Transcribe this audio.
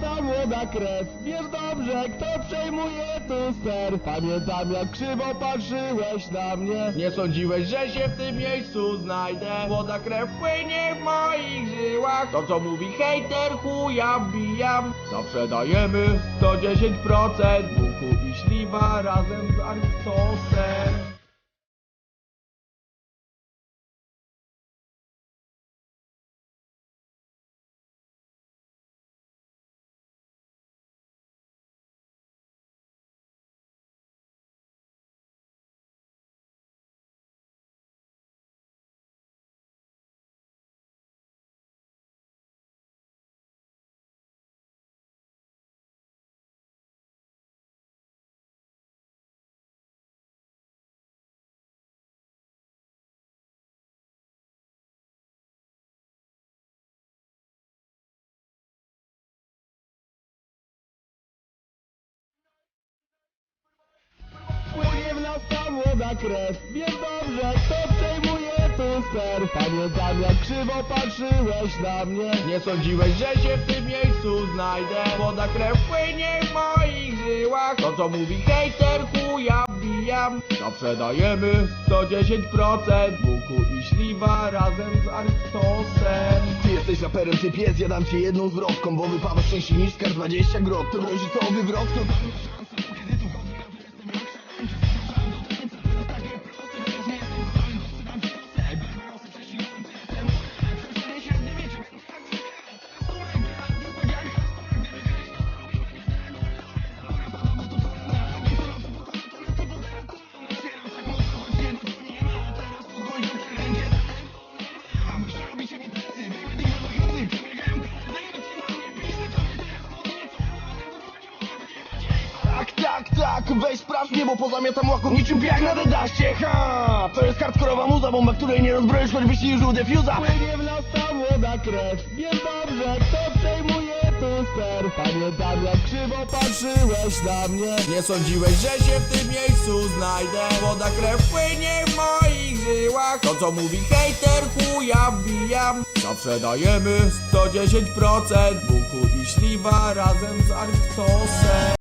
ta młoda krew. Wiesz dobrze, kto przejmuje tu ster Pamiętam jak krzywo patrzyłeś na mnie. Nie sądziłeś, że się w tym miejscu znajdę. Młoda krew płynie w moich żyłach. To co mówi hejter, chuja wbijam. Zawsze dajemy 110% Buku i śliwa razem z Arktosem Płynie w nas ta młoda krew. Wiesz dobrze, kto przejmuje tu ster Pamiętam jak krzywo patrzyłeś na mnie. Nie sądziłeś, że się w tym miejscu znajdę. Młoda krew płynie w moich żyłach. To co mówi hejter, chuja wbijam. Zawsze dajemy 110% Buku i śliwa razem z Arktosem. Ty jesteś raperem, ty pies, ja dam ci jedną zwrotką Bo wypada szczęście niż skarb. 20 grot To grozi to wywrotką Tak, weź sprawdź mnie, bo pozamiatam łaków niczym piach na dedaście Ha, to jest hardkorowa muza, bomba, której nie rozbroisz, choćbyś ci użył defuza Płynie w nas ta młoda krew, wiesz dobrze, kto przejmuje tu ster Pamiętam jak krzywo patrzyłeś na mnie. Nie sądziłeś, że się w tym miejscu znajdę. Młoda krew płynie w moich żyłach. To co mówi hejter, chuja wbijam Zawsze dajemy 110% Buku i śliwa razem z Arktosem